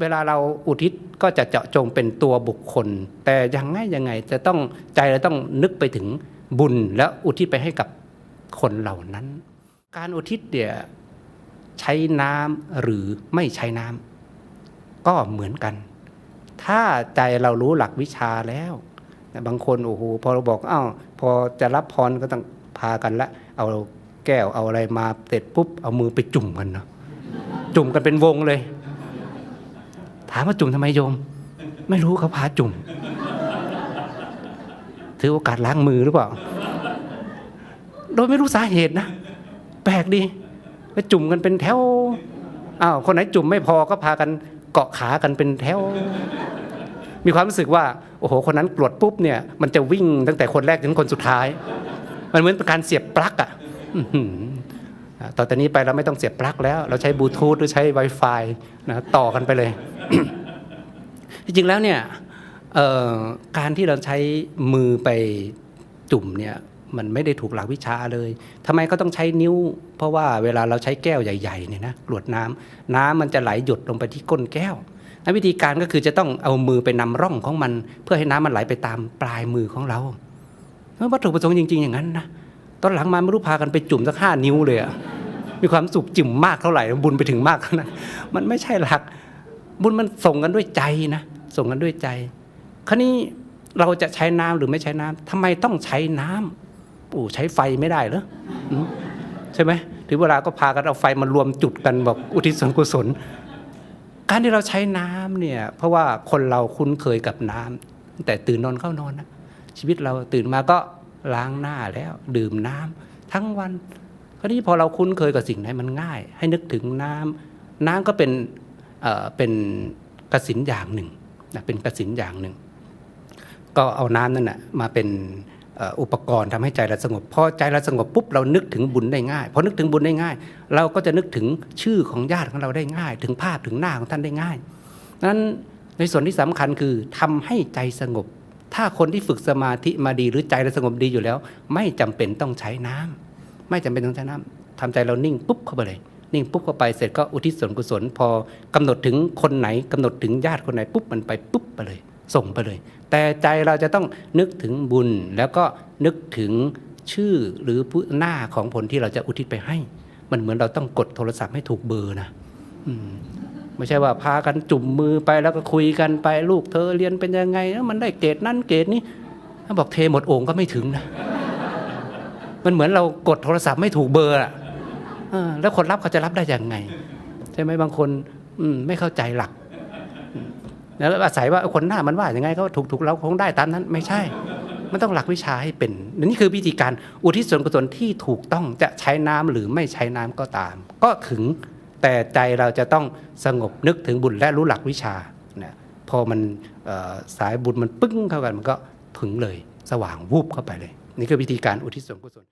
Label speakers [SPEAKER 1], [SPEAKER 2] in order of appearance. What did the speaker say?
[SPEAKER 1] เวลาเราอุทิศก็จะเจาะจงเป็นตัวบุคคล แต่ยังไงยังไงจะต้องใจเราต้องนึกไปถึงบุญแล้วอุทิศไปให้กับคนเหล่านั้น การอุทิศเนี่ยใช้น้ำหรือไม่ใช้น้ำก็เหมือนกัน ถ้าใจเรารู้หลักวิชาแล้วบางคนโอ้โหพอเราบอกอ้าวพอจะรับพรก็ต้องพากันละเอาแก้วเอาอะไรมาเสร็จปุ๊บเอามือไปจุ่มกันเนาะจุ่มกันเป็นวงเลย ถามว่าจุ่มทำไมโยม ไม่รู้เขาพาจุ่ม ถือโอกาสล้างมือหรือเปล่า โดยไม่รู้สาเหตุนะ แปลกดีไปจุ่มกันเป็นแถวอ้าวคนไหนจุ่มไม่พอก็พากันเกาะขากันเป็นแถว มีความรู้สึกว่า โอ้โห คนนั้นกรวดปุ๊บเนี่ย มันจะวิ่งตั้งแต่คนแรกถึงคนสุดท้าย มันเหมือนเป็นการเสียบปลั๊กอะอื้อหืออะ ต่อจากนี้ไปเราไม่ต้องเสียบปลั๊กแล้ว เราใช้บลูทูธหรือใช้ Wi-Fi นะต่อกันไปเลย จริงๆแล้วเนี่ยการที่เราใช้มือไปจุ่มเนี่ยมันไม่ได้ถูกหลักวิชาเลยทำไมก็ต้องใช้นิ้ว เพราะว่าเวลาเราใช้แก้วใหญ่ๆเนี่ยนะกรวดน้ำน้ำมันจะไหลหยดลงไปที่ก้นแก้วและวิธีการก็คือจะต้องเอามือไปนำร่องของมัน เพื่อให้น้ำมันไหลไปตามปลายมือของเราวัตถุประสงค์จริง ๆ อย่างนั้นนะตอนหลังมาไม่รู้พากันไปจุ่มสักห้านิ้วเลยอะ มีความสุขจิ่มมากเท่าไหร่ บุญไปถึงมากเท่านั้นมันไม่ใช่หลัก บุญมันส่งกันด้วยใจนะ ส่งกันด้วยใจ คราวนี้เราจะใช้น้ำหรือไม่ใช้น้ำทำไมต้องใช้น้ำโอ้ใช้ไฟไม่ได้เหรอใช่ไหมถึงเวลาก็พากันเอาไฟมารวมจุดกันบอกอุทิศส่วนกุศล การที่เราใช้น้ำเนี่ย เพราะว่าคนเราคุ้นเคยกับน้ำตั้งแต่ตื่นนอนเข้านอนนะชีวิตเราตื่นมาก็ล้างหน้าแล้ว ดื่มน้ำทั้งวัน ราวนี้พอเราคุ้นเคยกับสิ่งไหนมันง่าย ให้นึกถึงน้ำน้ำก็เป็นเอ่อเป็นกสินอย่างหนึ่งนะเป็นกสินอย่างหนึ่ง ก็เอาน้ำนั่นนะมาเป็นอุปกรณ์ทำให้ใจเราสงบพอใจเราสงบปุ๊บเรานึกถึงบุญได้ง่ายพอนึกถึงบุญได้ง่าย เราก็จะนึกถึงชื่อของญาติของเราได้ง่าย ถึงภาพถึงหน้าของท่านได้ง่ายนั้นในส่วนที่สำคัญคือทำให้ใจสงบ ถ้าคนที่ฝึกสมาธิมาดีหรือใจเราสงบดีอยู่แล้ว ไม่จำเป็นต้องใช้น้ำ ไม่จำเป็นต้องใช้น้ำทำใจเรานิ่งปุ๊บเข้าไปเลยนิ่งปุ๊บเข้าไปเสร็จก็อุทิศส่วนกุศล พอกำหนดถึงคนไหนกำหนดถึงญาติคนไหนปุ๊บมันไปปุ๊บไปเลย ส่งไปเลย แต่ใจเราจะต้องนึกถึงบุญแล้วก็นึกถึงชื่อหรือผู้หน้าของผลที่เราจะอุทิศไปให้ มันเหมือนเราต้องกดโทรศัพท์ให้ถูกเบอร์นะอืไม่ใช่ว่าพากันจุ่มมือไปแล้วก็คุยกันไปลูกเธอเรียนเป็นยังไงแล้วมันได้เกรดนั้นเกรดนี้ถ้าบอกเทหมดโอ่งก็ไม่ถึงนะ มันเหมือนเรากดโทรศัพท์ไม่ถูกเบอร์อะแล้วคนรับเขาจะรับได้ยังไง ใช่ไหมบางคนมไม่เข้าใจหลักแล้วอาศัยว่าคนหน้ามันว่าอย่างไงก็ถูกถูกเราคงได้ตามนั้น ไม่ใช่ มันต้องหลักวิชาให้เป็นนี่คือวิธีการอุทิศส่วนกุศลที่ถูกต้องจะใช้น้ำหรือไม่ใช้น้ำก็ตาม ก็ถึงแต่ใจเราจะต้องสงบนึกถึงบุญและรู้หลักวิชานะพอมันสายบุญมันปึ้งเข้ากันมันก็ถึงเลย สว่างวูบเข้าไปเลย นี่คือวิธีการอุทิศส่วนกุศล